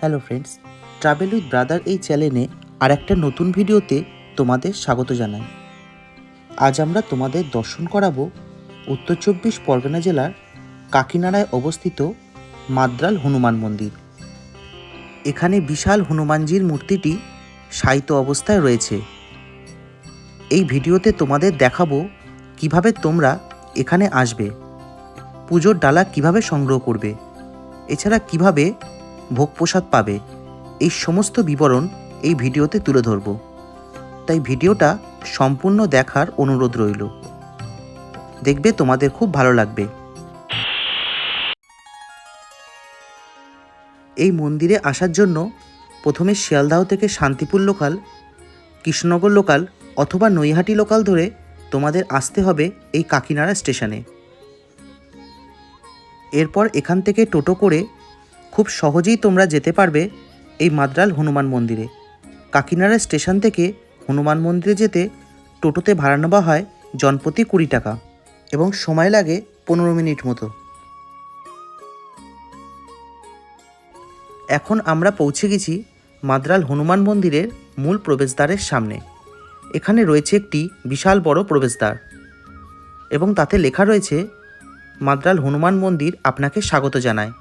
Hello friends travel with brother এই চ্যানেলে আর একটা নতুন ভিডিওতে তোমাদের স্বাগত জানাই। আজ আমরা তোমাদের দর্শন করাবো উত্তর চব্বিশ পরগনা জেলার কাকিনাড়ায় অবস্থিত মাদ্রাল হনুমান মন্দির। এখানে বিশাল হনুমানজির মূর্তিটি শায়িত অবস্থায় রয়েছে। এই ভিডিওতে তোমাদের দেখাবো কীভাবে তোমরা এখানে আসবে, পুজোর ডালা কীভাবে সংগ্রহ করবে, এছাড়া কীভাবে ভোগ প্রসাদ পাবে। এই সমস্ত বিবরণ এই ভিডিওতে তুলে ধরব। তাই ভিডিওটা সম্পূর্ণ দেখার অনুরোধ রইল। দেখবে তোমাদের খুব ভালো লাগবে। এই মন্দিরে আসার জন্য প্রথমে শিয়ালদাহ থেকে শান্তিপুর লোকাল, কৃষ্ণনগর লোকাল অথবা নৈহাটি লোকাল ধরে তোমাদের আসতে হবে এই কাকিনাড়া স্টেশনে। এরপর এখান থেকে টোটো করে খুব সহজেই তোমরা যেতে পারবে এই মাদ্রাল হনুমান মন্দিরে। কাকিনাড়া স্টেশন থেকে হনুমান মন্দিরে যেতে টোটোতে ভাড়া নেওয়া হয় জনপ্রতি কুড়ি টাকা এবং সময় লাগে পনেরো মিনিট মতো। এখন আমরা পৌঁছে গেছি মাদ্রাল হনুমান মন্দিরের মূল প্রবেশদ্বারের সামনে। এখানে রয়েছে একটি বিশাল বড় প্রবেশদ্বার এবং তাতে লেখা রয়েছে, মাদ্রাল হনুমান মন্দির আপনাকে স্বাগত জানায়।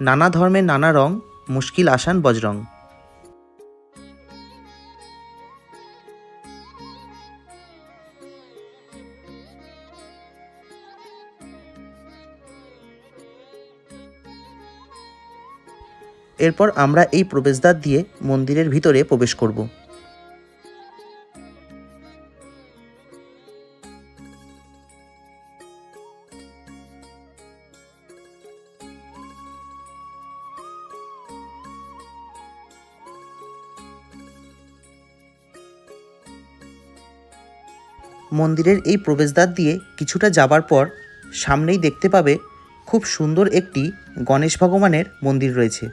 নানা ধর্মের নানা রং, মুশকিল আসান বজরং। এরপর আমরা এই প্রবেশদ্বার দিয়ে মন্দিরের ভিতরে প্রবেশ করব। মন্দিরের এই প্রবেশদ্বার দিয়ে কিছুটা যাবার পর সামনেই দেখতে পাবে খুব সুন্দর একটি গণেশ ভগবানের মন্দির রয়েছে।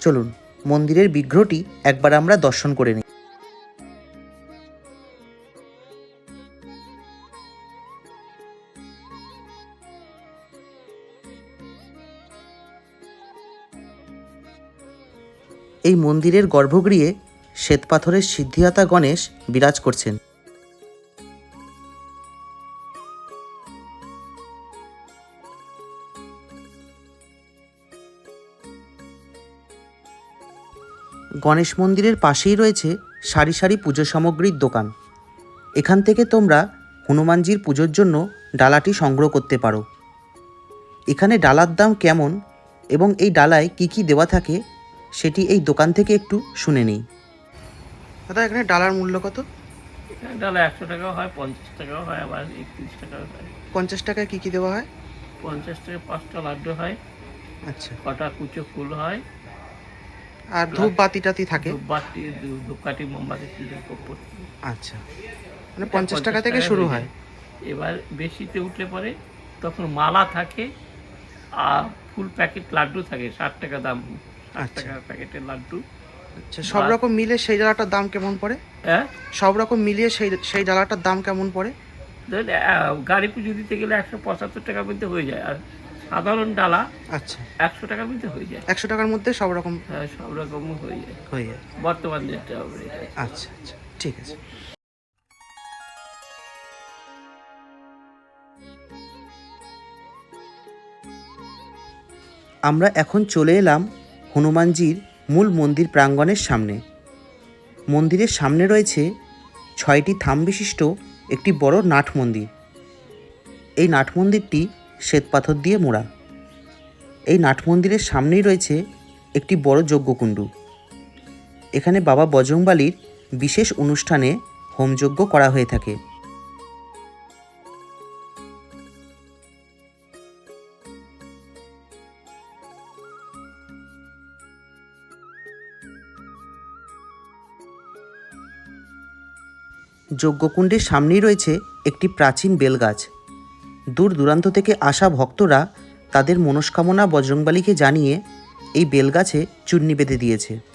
চলুন, মন্দিরের বিগ্রহটি একবার আমরা দর্শন করে নিই। এই মন্দিরের গর্ভগৃহে শ্বেতপাথরের সিদ্ধিদাতা গণেশ বিরাজ করছেন। গণেশ মন্দিরের পাশেই রয়েছে সারি সারি পুজো সামগ্রীর দোকান। এখান থেকে তোমরা হনুমানজির পুজোর জন্য ডালাটি সংগ্রহ করতে পারো। এখানে ডালার দাম কেমন এবং এই ডালায় কি কি দেওয়া থাকে সেটি এই দোকান থেকে একটু শুনে নিই। দাদা এখানে ডালার মূল্য কত? এখানে ডালা একশো টাকাও হয় পঞ্চাশ টাকাও হয় আবার একত্রিশ টাকাও হয়। পঞ্চাশ টাকায় কি কি দেওয়া হয়? পঞ্চাশ টাকা পাঁচটা লাড্ডু হয় আচ্ছা। কটা কুচো ফুল হয়। আর ধূপ বাতি টাতি থাকে? ধূ- ধূপকাঠি মোমবাতি আচ্ছা। মানে পঞ্চাশ টাকা থেকে শুরু হয় এবার বেশিতে উঠলে পরে তখন মালা থাকে আর ফুল প্যাকেট লাড্ডু থাকে ষাট টাকা দাম। আচ্ছা। প্যাকেটের লাড্ডু। আচ্ছা সব রকম মিলে সেই ডালাটার দাম কেমন পড়ে? হ্যাঁ? সব রকম মিলিয়ে সেই সেই ডালাটার দাম কেমন পড়ে? গাড়ি পুজো দিতে গেলে একশো পঁচাত্তর টাকার মধ্যে হয়ে যায়। আর সাধারণ ডালা আচ্ছা। একশো টাকার মধ্যে হয়ে যায়। একশো টাকার মধ্যে সব রকম হ্যাঁ সব রকম হয়ে যায়। হয়ে যায়। বর্তমান যেটা আচ্ছা আচ্ছা ঠিক আছে। আমরা এখন চলে এলাম হনুমানজির মূল মন্দির প্রাঙ্গণের সামনে। মন্দিরের সামনে রয়েছে ছয়টি থাম বিশিষ্ট একটি বড় নাট মন্দির। এই নাট মন্দিরটি শ্বেতপাথর দিয়ে মোড়া। এই নাট মন্দিরের সামনেই রয়েছে একটি বড় যজ্ঞকুণ্ডু। এখানে বাবা বজরংবালির বিশেষ অনুষ্ঠানে হোমযজ্ঞ করা হয়ে থাকে। যজ্ঞকুণ্ডের সামনেই রয়েছে একটি প্রাচীন বেলগাছ। দূর দূরান্ত থেকে আসা ভক্তরা তাদের মনস্কামনা বজরংবালিকে জানিয়ে এই বেলগাছে চূর্ণি বেঁধে দিয়েছে।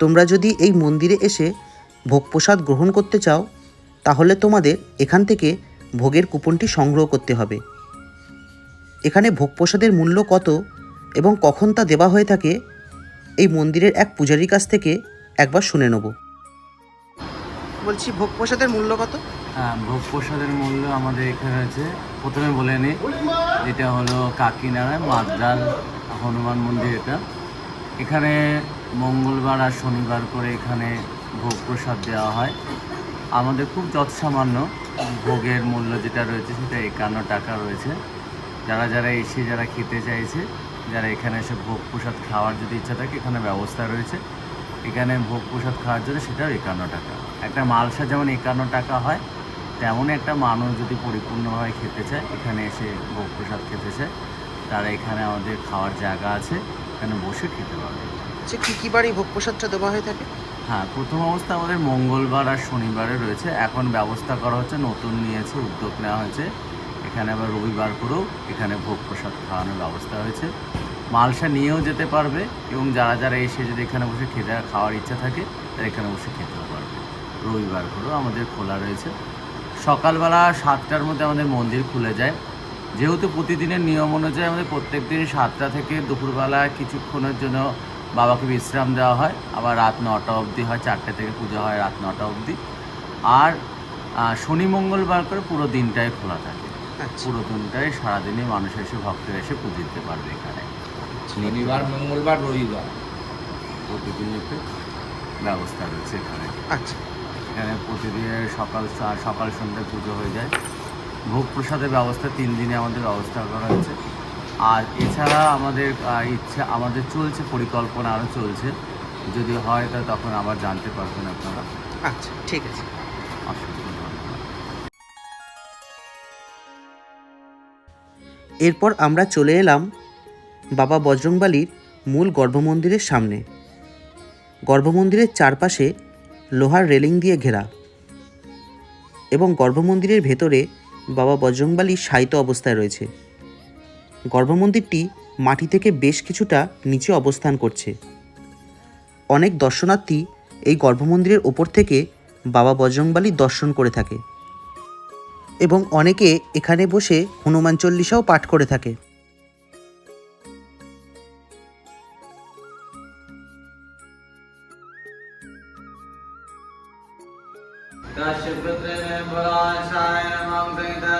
তোমরা যদি এই মন্দিরে এসে ভোগ প্রসাদ গ্রহণ করতে চাও, তাহলে তোমাদের এখান থেকে ভোগের কুপনটি সংগ্রহ করতে হবে। এখানে ভোগ প্রসাদের মূল্য কত এবং কখন তা দেওয়া হয়ে থাকে, এই মন্দিরের এক পূজারীর কাছ থেকে একবার শুনে নেব। বলছি ভোগ প্রসাদের মূল্য কত? হ্যাঁ ভোগ প্রসাদের মূল্য আমাদের এখানে আছে। প্রথমে বলে নিই যেটা হলো কাকিনাড়ায় মাদ্রাল হনুমান মন্দির এটা। এখানে মঙ্গলবার আর শনিবার করে এখানে ভোগ প্রসাদ দেওয়া হয়। আমাদের খুব যৎসামান্য ভোগের মূল্য যেটা রয়েছে সেটা একান্ন টাকা রয়েছে। যারা যারা এসে যারা খেতে চাইছে, যারা এখানে এসে ভোগ প্রসাদ খাওয়ার যদি ইচ্ছা থাকে, এখানে ব্যবস্থা রয়েছে। এখানে ভোগ প্রসাদ খাওয়ার জন্য সেটাও একান্ন টাকা। একটা মালসা যেমন একান্ন টাকা হয় তেমন একটা মানুষ যদি পরিপূর্ণভাবে খেতে চায়, এখানে এসে ভোগ প্রসাদ খেতে চায়, তারা এখানে আমাদের খাওয়ার জায়গা আছে। এখানে বসে খেতে পারবে। আচ্ছা কী কী বারই ভোগ প্রসাদটা দেওয়া হয়ে থাকে? হ্যাঁ প্রথম অবস্থা আমাদের মঙ্গলবার আর শনিবারে রয়েছে। এখন ব্যবস্থা করা হচ্ছে নতুন নিয়েছে উদ্যোগ নেওয়া হয়েছে। এখানে আবার রবিবার করেও এখানে ভোগ প্রসাদ খাওয়ানোর ব্যবস্থা হয়েছে। মালসা নিয়েও যেতে পারবে এবং যারা যারা এসে যদি এখানে বসে খেতে খাওয়ার ইচ্ছা থাকে তারা এখানে বসে খেতেও পারবে। রবিবার করেও আমাদের খোলা রয়েছে। সকালবেলা সাতটার মধ্যে আমাদের মন্দির খুলে যায়। যেহেতু প্রতিদিনের নিয়ম অনুযায়ী আমাদের প্রত্যেক দিন সাতটা থেকে দুপুরবেলা কিছুক্ষণের জন্য বাবাকে বিশ্রাম দেওয়া হয়। আবার রাত নটা অবধি হয় চারটে থেকে পুজো হয় রাত নটা অবধি। আর শনি মঙ্গলবার করে পুরো দিনটাই খোলা থাকে। আচ্ছা। পুরো দিনটাই সারাদিনই মানুষ এসে ভক্তরা এসে পুজো দিতে পারবে এখানে। শনিবার মঙ্গলবার রবিবার। প্রতিদিন একটু ব্যবস্থা রয়েছে এখানে। আচ্ছা। এখানে প্রতিদিনের সকাল সকাল সন্ধ্যে পুজো হয়ে যায়। ভোগ প্রসাদের ব্যবস্থা তিন দিনে আমাদের ব্যবস্থা করা হয়েছে। আর এছাড়া আমাদের ইচ্ছা আমাদের চলছে পরিকল্পনা আরও চলছে। যদি হয় তা তখন আবার জানতে পারবেন আপনারা। আচ্ছা ঠিক আছে। এরপর আমরা চলে এলাম বাবা বজরংবালির মূল গর্ভমন্দিরের সামনে। গর্ভমন্দিরের চারপাশে লোহার রেলিং দিয়ে ঘেরা। এবং গর্ভমন্দিরের ভেতরে বাবা বজরংবালি শায়িত অবস্থায় রয়েছে। গর্ভমন্দিরটি মাটি থেকে বেশ কিছুটা নিচে অবস্থান করছে। অনেক দর্শনার্থী এই গর্ভমন্দিরের ওপর থেকে বাবা বজরংবালির দর্শন করে থাকে এবং অনেকে এখানে বসে হনুমান চল্লিশাও পাঠ করে থাকে। श्रीपुत्रे मे भुलाशाय नमः संहिता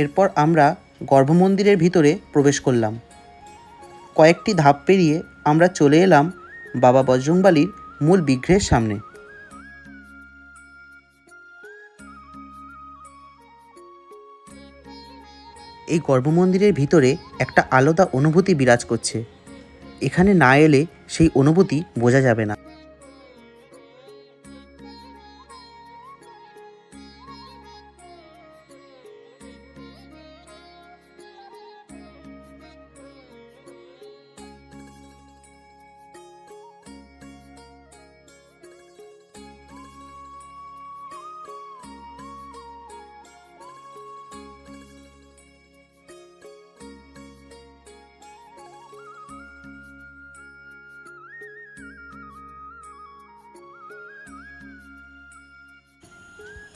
এরপর আমরা গর্ভমন্দিরের ভিতরে প্রবেশ করলাম। কয়েকটি ধাপ পেরিয়ে আমরা চলে এলাম বাবা বজরংবালির মূল বিগ্রহের সামনে। এই গর্ভমন্দিরের ভিতরে একটা আলাদা অনুভূতি বিরাজ করছে। এখানে না এলে সেই অনুভূতি বোঝা যাবে না।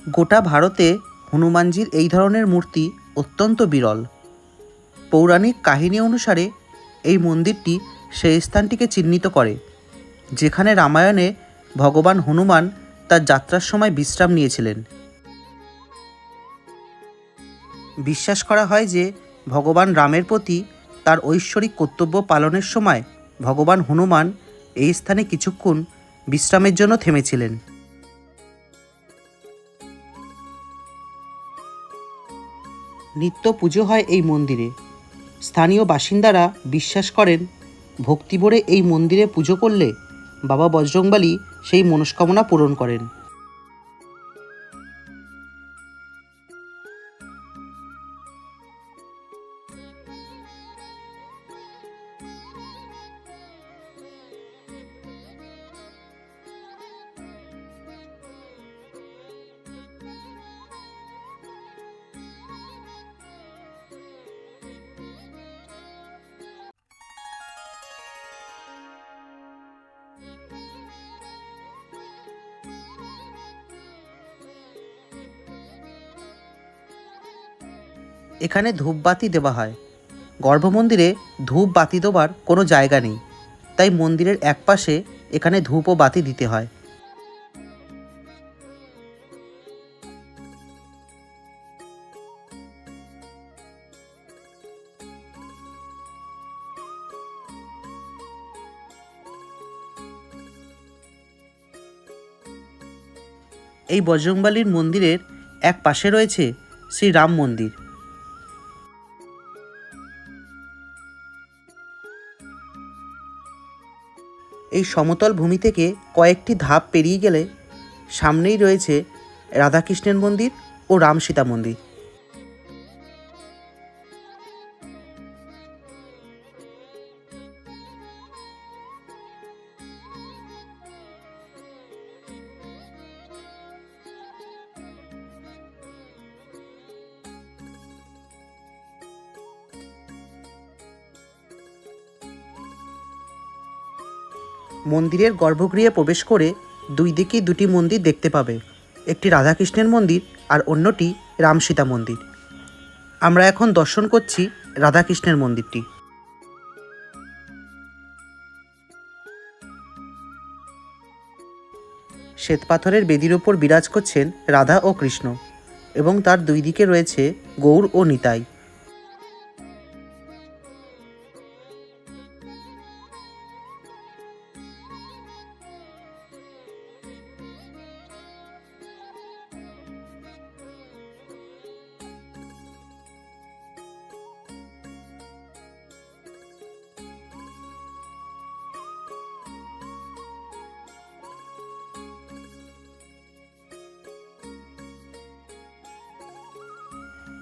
গোটা ভারতে হনুমানজির এই ধরনের মূর্তি অত্যন্ত বিরল। পৌরাণিক কাহিনী অনুসারে এই মন্দিরটি সেই স্থানটিকে চিহ্নিত করে, যেখানে রামায়ণে ভগবান হনুমান তার যাত্রার সময় বিশ্রাম নিয়েছিলেন। বিশ্বাস করা হয় যে ভগবান রামের প্রতি তার ঐশ্বরিক কর্তব্য পালনের সময় ভগবান হনুমান এই স্থানে কিছুক্ষণ বিশ্রামের জন্য থেমেছিলেন। নিত্য পুজো হয় এই মন্দিরে। স্থানীয় বাসিন্দারা বিশ্বাস করেন, ভক্তিভরে এই মন্দিরে পুজো করলে বাবা বজরংবালী সেই মনস্কামনা পূরণ করেন। এখানে ধূপবাতি দেওয়া হয়। গর্ভমন্দিরে ধূপ বাতি দেওয়ার কোনো জায়গা নেই, তাই মন্দিরের একপাশে এখানে ধূপ ও বাতি দিতে হয়। এই বজরংবালির মন্দিরের এক পাশে রয়েছে শ্রী রাম মন্দির। এই সমতল ভূমি থেকে কয়েকটি ধাপ পেরিয়ে গেলে সামনেই রয়েছে রাধাকৃষ্ণের মন্দির ও রাম সীতা মন্দির। মন্দিরের গর্ভগৃহে প্রবেশ করে দুই দিকেই দুটি মন্দির দেখতে পাবে। একটি রাধাকৃষ্ণের মন্দির আর অন্যটি রাম সীতা মন্দির। আমরা এখন দর্শন করছি রাধাকৃষ্ণের মন্দিরটি। শ্বেতপাথরের বেদির ওপর বিরাজ করছেন রাধা ও কৃষ্ণ এবং তার দুই দিকে রয়েছে গৌর ও নিতাই।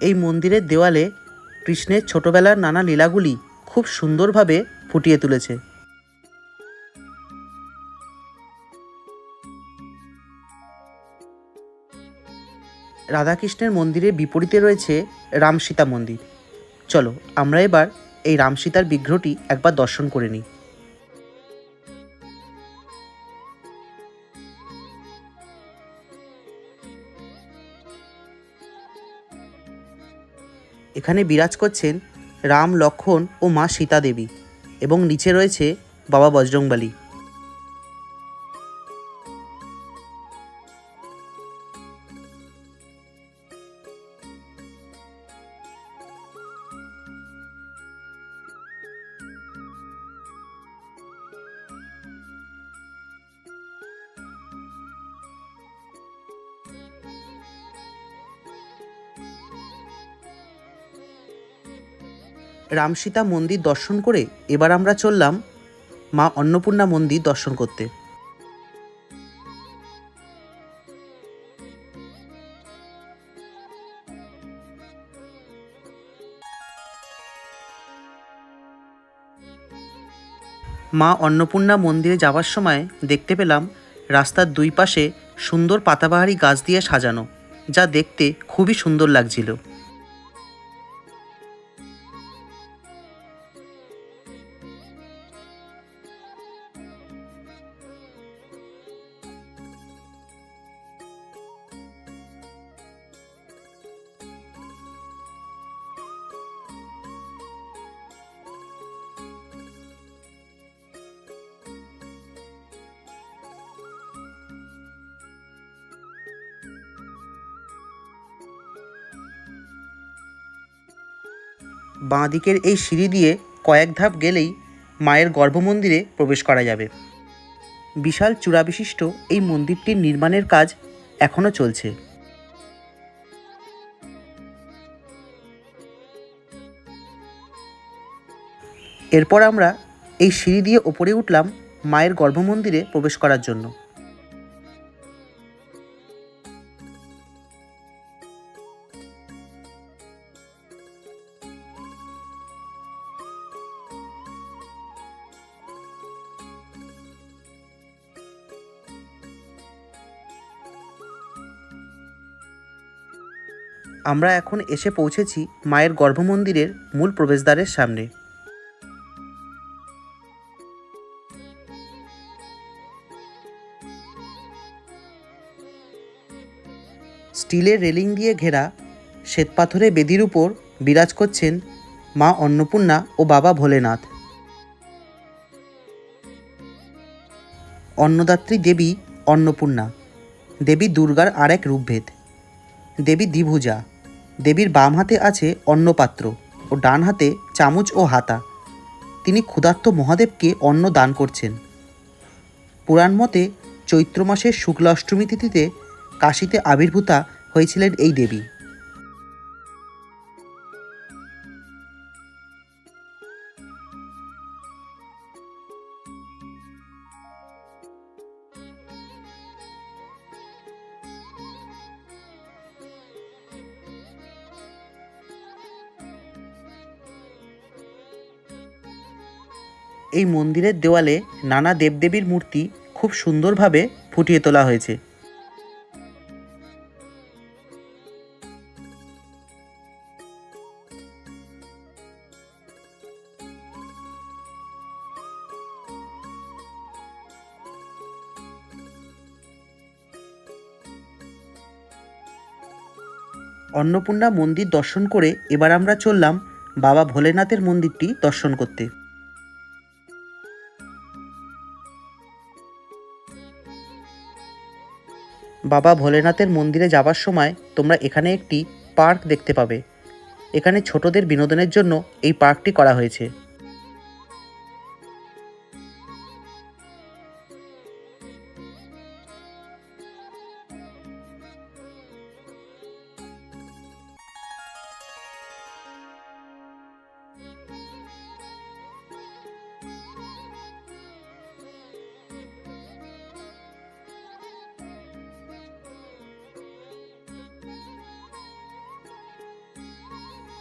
এই মন্দিরের দেওয়ালে কৃষ্ণের ছোটবেলার নানা লীলাগুলি খুব সুন্দরভাবে ফুটিয়ে তুলেছে। রাধাকৃষ্ণের মন্দিরের বিপরীতে রয়েছে রাম সীতা মন্দির। চলো আমরা এবার এই রাম সীতার বিগ্রহটি একবার দর্শন করে নিই। এখানে বিরাজ করছেন রাম লক্ষণ ও মা সীতা দেবী এবং নিচে রয়েছে বাবা বজরংবালী। রামসীতা মন্দির দর্শন করে এবার আমরা চললাম মা অন্নপূর্ণা মন্দির দর্শন করতে। মা অন্নপূর্ণা মন্দিরে যাওয়ার সময় দেখতে পেলাম রাস্তার দুই পাশে সুন্দর পাতাবাহারি গাছ দিয়ে সাজানো, যা দেখতে খুবই সুন্দর লাগছিল। বাঁ দিকের এই সিঁড়ি দিয়ে কয়েক ধাপ গেলেই মায়ের গর্ভমন্দিরে প্রবেশ করা যাবে। বিশাল চূড়াবিশিষ্ট এই মন্দিরটির নির্মাণের কাজ এখনও চলছে। এরপর আমরা এই সিঁড়ি দিয়ে ওপরে উঠলাম মায়ের গর্ভমন্দিরে প্রবেশ করার জন্য। আমরা এখন এসে পৌঁছেছি মায়ের গর্ভমন্দিরের মূল প্রবেশদ্বারের সামনে। স্টিলের রেলিং দিয়ে ঘেরা শ্বেতপাথরে বেদির উপর বিরাজ করছেন মা অন্নপূর্ণা ও বাবা ভোলেনাথ। অন্নদাত্রী দেবী অন্নপূর্ণা। দেবী দুর্গার আর এক রূপভেদ। দেবী দ্বিভুজা। দেবীর বাম হাতে আছে অন্নপাত্র ও ডান হাতে চামচ ও হাতা। তিনি ক্ষুধার্ত মহাদেবকে অন্ন দান করছেন। পুরাণ মতে চৈত্র মাসের শুক্লাষ্টমী তিথিতে কাশিতে আবির্ভূতা হয়েছিলেন এই দেবী। এই মন্দিরের দেওয়ালে নানা দেবদেবীর মূর্তি খুব সুন্দরভাবে ফুটিয়ে তোলা হয়েছে। অন্নপূর্ণা মন্দির দর্শন করে এবার আমরা চললাম বাবা ভোলেনাথের মন্দিরটি দর্শন করতে। বাবা ভোলেনাথের মন্দিরে যাবার সময় তোমরা এখানে একটি পার্ক দেখতে পাবে। এখানে ছোটদের বিনোদনের জন্য এই পার্কটি করা হয়েছে।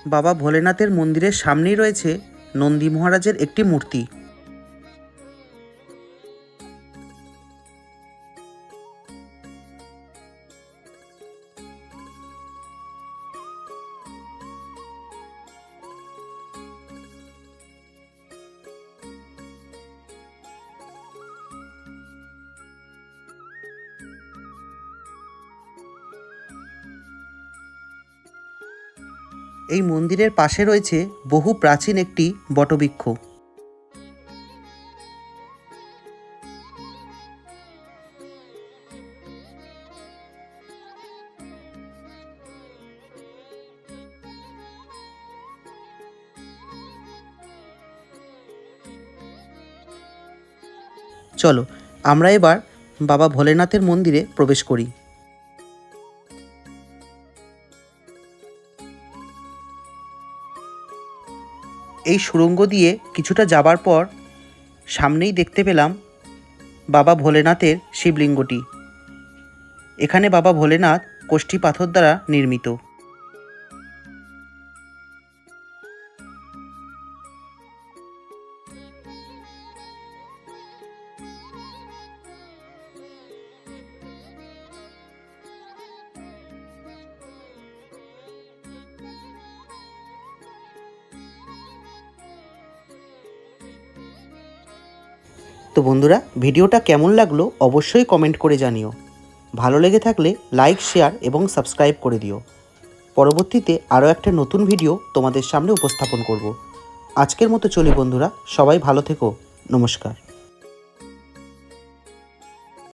বাবা ভোলেনাথের মন্দিরের সামনেই রয়েছে নন্দী মহারাজের একটি মূর্তি। এই মন্দিরের পাশে রয়েছে বহু প্রাচীন একটি বটবৃক্ষ। চলো, আমরা এবার বাবা ভোলেনাথের মন্দিরে প্রবেশ করি। এই সুড়ঙ্গ দিয়ে কিছুটা যাবার পর সামনেই দেখতে পেলাম বাবা ভোলেনাথের শিবলিঙ্গটি। এখানে বাবা ভোলেনাথ কোষ্ঠী পাথর দ্বারা নির্মিত। তো বন্ধুরা, ভিডিওটা কেমন লাগল অবশ্যই কমেন্ট করে জানিও। ভালো লেগে থাকলে লাইক শেয়ার এবং সাবস্ক্রাইব করে দিও। পরবর্তীতে আরও একটা নতুন ভিডিও তোমাদের সামনে উপস্থাপন করব। আজকের মতো চলি বন্ধুরা, সবাই ভালো থেকো, নমস্কার।